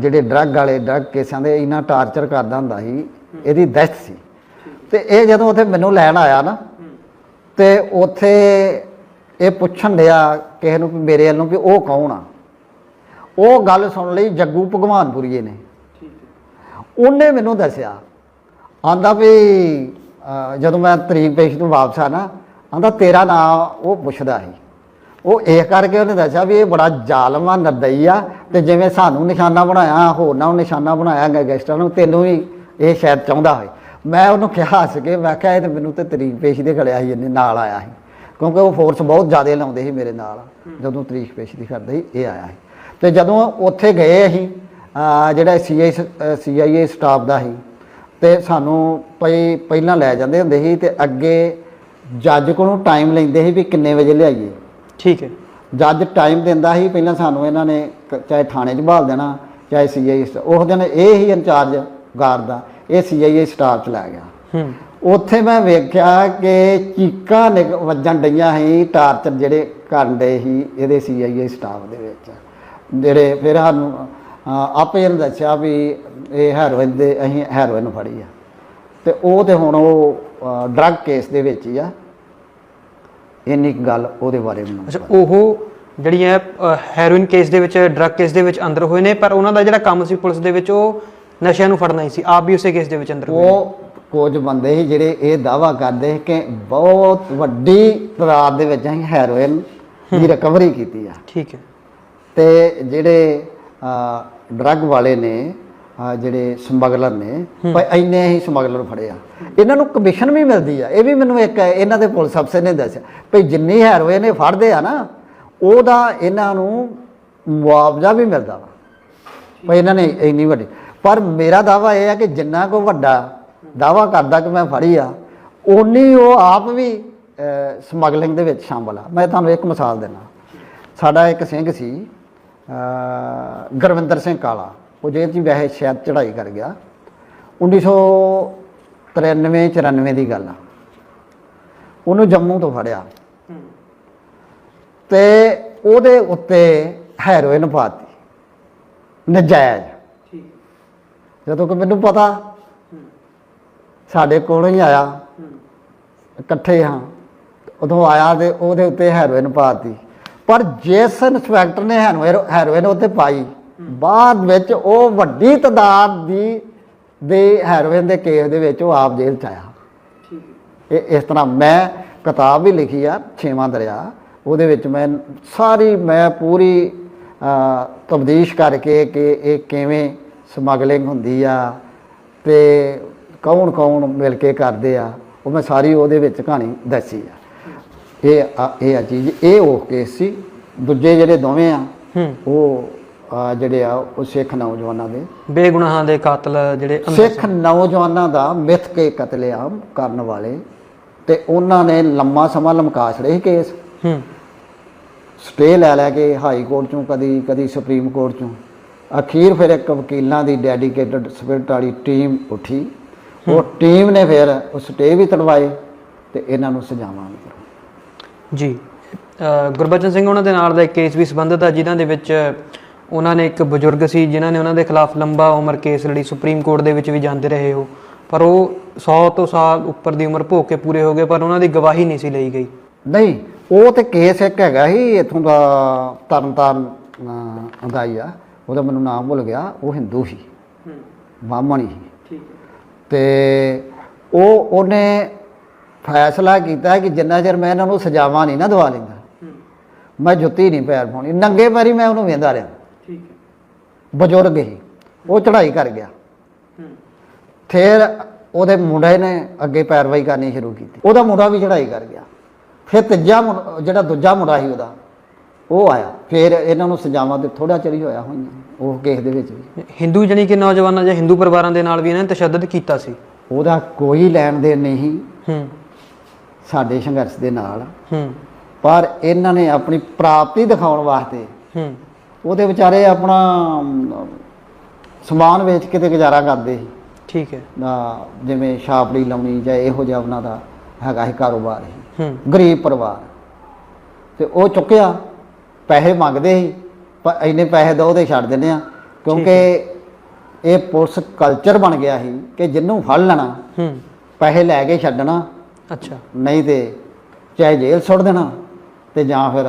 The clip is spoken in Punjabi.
ਜਿਹੜੇ ਡਰੱਗ ਵਾਲੇ ਡਰੱਗ ਕੇਸਾਂ ਦੇ ਇੰਨਾ ਟਾਰਚਰ ਕਰਦਾ ਹੁੰਦਾ ਸੀ, ਇਹਦੀ ਦਹਿਸ਼ਤ ਸੀ। ਤੇ ਇਹ ਜਦੋਂ ਉੱਥੇ ਮੈਨੂੰ ਲੈਣ ਆਇਆ ਨਾ, ਤੇ ਉੱਥੇ ਇਹ ਪੁੱਛਣ ਲਿਆ ਕਿਸੇ ਨੂੰ ਮੇਰੇ ਵੱਲੋਂ ਵੀ ਉਹ ਕੌਣ ਆ? ਉਹ ਗੱਲ ਸੁਣ ਲਈ ਜੱਗੂ ਭਗਵਾਨਪੁਰੀਏ ਨੇ। ਉਹਨੇ ਮੈਨੂੰ ਦੱਸਿਆ, ਆਂਦਾ ਵੀ ਜਦੋਂ ਮੈਂ ਤਰੀਕ ਪੇਸ਼ ਤੋਂ ਵਾਪਸ ਆ ਨਾ, ਆਂਦਾ ਤੇਰਾ ਨਾਮ ਉਹ ਪੁੱਛਦਾ ਸੀ। ਉਹ ਇਹ ਕਰਕੇ ਉਹਨੇ ਦੱਸਿਆ ਵੀ ਇਹ ਬੜਾ ਜ਼ਾਲਮ ਆ ਨਰਦਈ ਆ ਤੇ ਜਿਵੇਂ ਸਾਨੂੰ ਨਿਸ਼ਾਨਾ ਬਣਾਇਆ ਹੋਰਨਾਂ ਨੂੰ ਨਿਸ਼ਾਨਾ ਬਣਾਇਆ ਗੈਂਗਸਟਰ ਨੂੰ, ਤੈਨੂੰ ਵੀ ਇਹ ਸ਼ਾਇਦ ਚਾਹੁੰਦਾ ਹੋਵੇ। ਮੈਂ ਉਹਨੂੰ ਕਿਹਾ ਹੱਸ ਕੇ, ਮੈਂ ਕਿਹਾ ਇਹ ਤੇ ਮੈਨੂੰ ਤੇ ਤਰੀਕ ਪੇਸ਼ੀ ਦੇ ਖੜਿਆ ਸੀ ਇਹਨੇ ਨਾਲ ਆਇਆ ਸੀ। ਕਿਉਂਕਿ ਉਹ ਫੋਰਸ ਬਹੁਤ ਜ਼ਿਆਦਾ ਲਾਉਂਦੇ ਸੀ ਮੇਰੇ ਨਾਲ, ਜਦੋਂ ਤਰੀਕ ਪੇਸ਼ੀ ਦੀ ਕਰਦੇ ਸੀ, ਇਹ ਆਇਆ ਸੀ। ਤੇ ਜਦੋਂ ਉੱਥੇ ਗਏ ਅਸੀਂ, ਅਹ ਜਿਹੜਾ ਸੀਆਈ ਸੀਆਈਏ ਸਟਾਫ ਦਾ ਸੀ, ਤੇ ਸਾਨੂੰ ਪਈ, ਪਹਿਲਾਂ ਲੈ ਜਾਂਦੇ ਹੁੰਦੇ ਸੀ ਤੇ ਅੱਗੇ ਜੱਜ ਕੋਲੋਂ ਟਾਈਮ ਲੈਂਦੇ ਸੀ ਵੀ ਕਿੰਨੇ ਵਜੇ ਲਿਆਈਏ। ਠੀਕ ਹੈ। ਜੱਜ ਟਾਈਮ ਦਿੰਦਾ ਸੀ ਪਹਿਲਾਂ ਸਾਨੂੰ ਇਹਨਾਂ ਨੇ ਕ- ਚਾਹੇ ਥਾਣੇ 'ਚ ਬਹਾਲ ਦੇਣਾ ਚਾਹੇ ਸੀਆਈਏ ਉਸ ਦਿਨ ਇਹ ਹੀ ਇੰਚਾਰਜ ਗਾਰਡ ਦਾ ਇਹ ਸੀਆਈਏ ਸਟਾਫ ਚ ਲੈ ਗਿਆ। ਹੂੰ। ਉੱਥੇ ਮੈਂ ਵੇਖਿਆ ਕਿ ਚੀਕਾਂ ਨਿਕ ਵੱਜਣ ਡਈਆਂ ਸੀ ਟਾਰਚਰ ਜਿਹੜੇ ਕਰਨ ਦੇ ਸੀ ਇਹਦੇ ਸੀਆਈਏ ਸਟਾਫ ਦੇ ਵਿੱਚ। ਜਿਹੜੇ ਫਿਰ ਸਾਨੂੰ ਅਹ, ਆਪੇ ਇਹਨੂੰ ਦੱਸਿਆ ਵੀ ਇਹ ਹੈਰੋਇਨ ਦੇ ਅਸੀਂ ਹੈਰੋਇਨ ਫੜੀ ਆ। ਤੇ ਉਹ ਤੇ ਹੁਣ ਉਹ ਡਰੱਗ ਕੇਸ ਦੇ ਵਿੱਚ ਹੀ ਆ। ਇੰਨੀ ਕੁ ਗੱਲ ਉਹਦੇ ਬਾਰੇ ਮੈਨੂੰ ਅੱਛਾ ਉਹ ਜਿਹੜੀਆਂ ਹੈਰੋਇਨ ਕੇਸ ਦੇ ਵਿੱਚ ਡਰੱਗ ਕੇਸ ਦੇ ਵਿੱਚ ਅੰਦਰ ਹੋਏ ਨੇ ਪਰ ਉਹਨਾਂ ਦਾ ਜਿਹੜਾ ਕੰਮ ਸੀ ਪੁਲਿਸ ਦੇ ਵਿੱਚ ਉਹ ਨਸ਼ਿਆਂ ਨੂੰ ਫੜਨਾ ਹੀ ਸੀ। ਆਪ ਵੀ ਉਸੇ ਕੇਸ ਦੇ ਵਿੱਚ ਅੰਦਰ ਹੋਏ। ਉਹ ਕੁਝ ਬੰਦੇ ਸੀ ਜਿਹੜੇ ਇਹ ਦਾਵਾ ਕਰਦੇ ਕਿ ਬਹੁਤ ਵੱਡੀ ਤਾਦਾਦ ਦੇ ਵਿੱਚ ਅਸੀਂ ਹੈਰੋਇਨ ਦੀ ਰਿਕਵਰੀ ਕੀਤੀ ਆ। ਠੀਕ ਹੈ। ਤੇ ਜਿਹੜੇ ਡਰੱਗ ਵਾਲੇ ਨੇ ਜਿਹੜੇ ਸਮਗਲਰ ਨੇ ਭਾਈ ਇੰਨੇ ਹੀ ਸਮਗਲਰ ਫੜੇ ਆ। ਇਹਨਾਂ ਨੂੰ ਕਮਿਸ਼ਨ ਵੀ ਮਿਲਦੀ ਆ। ਇਹ ਵੀ ਮੈਨੂੰ ਇੱਕ ਇਹਨਾਂ ਦੇ ਪੁਲਿਸ ਅਫਸਰ ਨੇ ਦੱਸਿਆ। ਭਈ ਜਿੰਨੀ ਹੈਰੋਇਨ ਇਹ ਫੜਦੇ ਆ ਨਾ ਉਹਦਾ ਇਹਨਾਂ ਨੂੰ ਮੁਆਵਜ਼ਾ ਵੀ ਮਿਲਦਾ ਵਾ। ਭਈ ਇਹਨਾਂ ਨੇ ਇੰਨੀ ਵੱਡੀ। ਪਰ ਮੇਰਾ ਦਾਵਾ ਇਹ ਹੈ ਕਿ ਜਿੰਨਾ ਕੋ ਵੱਡਾ ਦਾਵਾ ਕਰਦਾ ਕਿ ਮੈਂ ਫੜੀ ਆ ਓਨੀ ਉਹ ਆਪ ਵੀ ਸਮਗਲਿੰਗ ਦੇ ਵਿੱਚ ਸ਼ਾਮਲ ਆ। ਮੈਂ ਤੁਹਾਨੂੰ ਇੱਕ ਮਿਸਾਲ ਦਿੰਦਾ। ਸਾਡਾ ਇੱਕ ਸਿੰਘ ਸੀ ਗੁਰਵਿੰਦਰ ਸਿੰਘ ਕਾਲਾ। ਉਹ ਜੇਲ੍ਹ 'ਚ ਵੈਸੇ ਸ਼ਾਇਦ ਚੜ੍ਹਾਈ ਕਰ ਗਿਆ। 1993 94 ਦੀ ਗੱਲ ਆ। ਉਹਨੂੰ ਜੰਮੂ ਤੋਂ ਫੜਿਆ। ਤੇ ਉਹਦੇ ਉੱਤੇ ਹੈਰੋਇਨ ਪਾਤੀ। ਨਜਾਇਜ਼। ਜਦੋਂ ਕਿ ਮੈਨੂੰ ਪਤਾ ਸਾਡੇ ਕੋਲੋਂ ਹੀ ਆਇਆ। ਇਕੱਠੇ ਹਾਂ। ਉਦੋਂ ਆਇਆ ਤੇ ਉਹਦੇ ਉੱਤੇ ਹੈਰੋਇਨ ਪਾਤੀ। ਪਰ ਜਿਸ ਇਨਸਪੈਕਟਰ ਨੇ ਹੈਰੋਇਨ ਹੈਰੋਇਨ ਉੱਤੇ ਪਾਈ ਬਾਅਦ ਵਿੱਚ ਉਹ ਵੱਡੀ ਤਾਦਾਦ ਦੀ ਦੇ ਹੈਰੋਇਨ ਦੇ ਕੇਸ ਦੇ ਵਿੱਚ ਉਹ ਆਪ ਜੇਲ੍ਹ ਚ ਆਇਆ। ਇਹ ਇਸ ਤਰ੍ਹਾਂ ਮੈਂ ਕਿਤਾਬ ਵੀ ਲਿਖੀ ਆ ਛੇਵਾਂ ਦਰਿਆ। ਉਹਦੇ ਵਿੱਚ ਮੈਂ ਸਾਰੀ ਮੈਂ ਪੂਰੀ ਤਬਦੀਸ਼ ਕਰਕੇ ਕਿ ਇਹ ਕਿਵੇਂ ਸਮਗਲਿੰਗ ਹੁੰਦੀ ਆ ਤੇ ਕੌਣ ਕੌਣ ਮਿਲ ਕੇ ਕਰਦੇ ਆ ਉਹ ਮੈਂ ਸਾਰੀ ਉਹਦੇ ਵਿੱਚ ਕਹਾਣੀ ਦੱਸੀ ਆ। ਇਹ ਇਹ ਆ ਚੀਜ਼ ਇਹ ਉਹ ਕੇਸ ਸੀ। ਦੂਜੇ ਜਿਹੜੇ ਦੋਵੇਂ ਆ ਉਹ ਆ, ਜਿਹੜੇ ਆ ਉਹ ਸਿੱਖ ਨੌਜਵਾਨਾਂ ਦੇ। ਬੇਗੁਨਾਹਾਂ ਦੇ ਕਾਤਲ ਜਿਹੜੇ ਅੰਦਰ ਸਿੱਖ ਨੌਜਵਾਨਾਂ ਦਾ ਮਿੱਥ ਕੇ ਕਤਲੇਆਮ ਕਰਨ ਵਾਲੇ ਤੇ ਉਹਨਾਂ ਨੇ ਲੰਮਾ ਸਮਾਂ ਲਮਕਾ ਛੜੇ ਕੇਸ। ਹੂੰ। ਸਟੇ ਲੈ ਲੈ ਕੇ ਹਾਈ ਕੋਰਟ ਚੋਂ ਕਦੀ ਕਦੀ ਸੁਪਰੀਮ ਕੋਰਟ ਚੋਂ। ਅਖੀਰ ਫਿਰ ਇੱਕ ਵਕੀਲਾਂ ਦੀ ਡੈਡੀਕੇਟਡ ਸਪਿਰਟ ਵਾਲੀ ਟੀਮ ਉੱਠੀ। ਉਹ ਟੀਮ ਨੇ ਫਿਰ ਉਹ ਸਟੇ ਵੀ ਤੜਵਾਏ ਤੇ ਇਹਨਾਂ ਨੂੰ ਸਜ਼ਾਵਾਂ ਵੀ ਕਰਵਾਈਆਂ। ਜੀ। ਅ, ਗੁਰਬਚਨ ਸਿੰਘ ਉਹਨਾਂ ਦੇ ਨਾਲ ਦਾ ਇੱਕ ਕੇਸ ਵੀ ਸੰਬੰਧਿਤ ਹੈ ਜਿਨ੍ਹਾਂ ਦੇ ਵਿੱਚ ਉਹਨਾਂ ਨੇ ਇੱਕ ਬਜ਼ੁਰਗ ਸੀ ਜਿਨ੍ਹਾਂ ਨੇ ਉਹਨਾਂ ਦੇ ਖਿਲਾਫ ਲੰਬਾ ਉਮਰ ਕੇਸ ਲੜੀ ਸੁਪਰੀਮ ਕੋਰਟ ਦੇ ਵਿੱਚ ਵੀ ਜਾਂਦੇ ਰਹੇ ਹੋ ਪਰ ਉਹ 100 ਤੋਂ ਸਾਲ ਉੱਪਰ ਦੀ ਉਮਰ ਭੋਗ ਕੇ ਪੂਰੇ ਹੋ ਗਏ ਪਰ ਉਹਨਾਂ ਦੀ ਗਵਾਹੀ ਨਹੀਂ ਸੀ ਲਈ ਗਈ। ਨਹੀਂ ਉਹ ਤੇ ਕੇਸ ਇੱਕ ਹੈਗਾ ਸੀ ਇਥੋਂ ਦਾ ਤਰਨਤਾਰਨ ਆ। ਉਹਦਾ ਮੈਨੂੰ ਨਾਮ ਭੁੱਲ ਗਿਆ ਉਹ ਹਿੰਦੂ ਸੀ। ਬਾਹਮਣ ਸੀ। ਠੀਕ ਤੇ ਉਹ ਉਹਨੇ ਫੈਸਲਾ ਕੀਤਾ ਕਿ ਜਿੰਨਾ ਚਿਰ ਮੈਂ ਇਹਨਾਂ ਨੂੰ ਸਜ਼ਾਵਾਂ ਨਹੀਂ ਨਾ ਦਵਾ ਲੈਂਦਾ ਮੈਂ ਜੁੱਤੀ ਨਹੀਂ ਪੈਰ ਪਾਉਣੀ। ਨੰਗੇ ਪੈਰੀ ਮੈਂ ਉਹਨੂੰ ਵੇਂਦਾ ਰਿਹਾ। ਬਜ਼ੁਰਗ ਹੀ ਉਹ ਚੜ੍ਹਾਈ ਕਰ ਗਿਆ। ਫਿਰ ਉਹਦੇ ਮੁੰਡੇ ਨੇ ਅੱਗੇ ਪੈਰਵਾਈ ਕਰਨੀ ਸ਼ੁਰੂ ਕੀਤੀ। ਉਹਦਾ ਮੁੰਡਾ ਵੀ ਚੜ੍ਹਾਈ ਕਰ ਗਿਆ। ਫਿਰ ਤੀਜਾ ਜਿਹੜਾ ਦੂਜਾ ਮੁੰਡਾ ਸੀ ਉਹਦਾ ਉਹ ਆਇਆ। ਫਿਰ ਇਹਨਾਂ ਨੂੰ ਸਜ਼ਾਵਾਂ ਤੇ ਥੋੜਾ ਚਿਰ ਹੀ ਹੋਇਆ ਹੋਈਆਂ ਉਹ ਕੇਸ ਦੇ ਵਿੱਚ ਵੀ। ਹਿੰਦੂ ਜਣੀ ਕਿ ਨੌਜਵਾਨਾਂ ਜਾਂ ਹਿੰਦੂ ਪਰਿਵਾਰਾਂ ਦੇ ਨਾਲ ਵੀ ਇਹਨਾਂ ਨੇ ਤਸ਼ੱਦਦ ਕੀਤਾ ਸੀ? ਉਹਦਾ ਕੋਈ ਲੈਣ ਦੇਣ ਨਹੀਂ ਹੂੰ। ਸਾਡੇ ਸੰਘਰਸ਼ ਦੇ ਨਾਲ। ਹੂੰ। ਪਰ ਇਹਨਾਂ ਨੇ ਆਪਣੀ ਪ੍ਰਾਪਤੀ ਦਿਖਾਉਣ ਵਾਸਤੇ ਹੂੰ। ਉਹਦੇ ਵਿਚਾਰੇ ਆਪਣਾ ਅਮ, ਸਮਾਨ ਵੇਚ ਕੇ ਤੇ ਗੁਜ਼ਾਰਾ ਕਰਦੇ ਸੀ। ਠੀਕ ਹੈ। ਨਾ ਜਿਵੇਂ ਛਾਪੜੀ ਲਾਉਣੀ ਜਾਂ ਇਹੋ ਜਿਹਾ ਉਹਨਾਂ ਦਾ ਹੈਗਾ ਸੀ ਕਾਰੋਬਾਰ ਸੀ। ਹੂੰ। ਗਰੀਬ ਪਰਿਵਾਰ। ਤੇ ਉਹ ਚੁੱਕਿਆ ਪੈਸੇ ਮੰਗਦੇ ਸੀ ਪਰ ਇੰਨੇ ਪੈਸੇ ਦੋ ਤੇ ਛੱਡ ਦਿੰਦੇ ਆ ਕਿਉਂਕਿ ਇਹ ਪੁਲਿਸ ਕਲਚਰ ਬਣ ਗਿਆ ਸੀ ਕਿ ਜਿੰਨੂੰ ਫੜ ਲੈਣਾ ਹੂੰ। ਪੈਸੇ ਲੈ ਕੇ ਛੱਡਣਾ ਅੱਛਾ। ਨਹੀਂ ਤੇ ਚਾਹੇ ਜੇਲ੍ਹ ਸੁੱਟ ਦੇਣਾ ਤੇ ਜਾਂ ਫਿਰ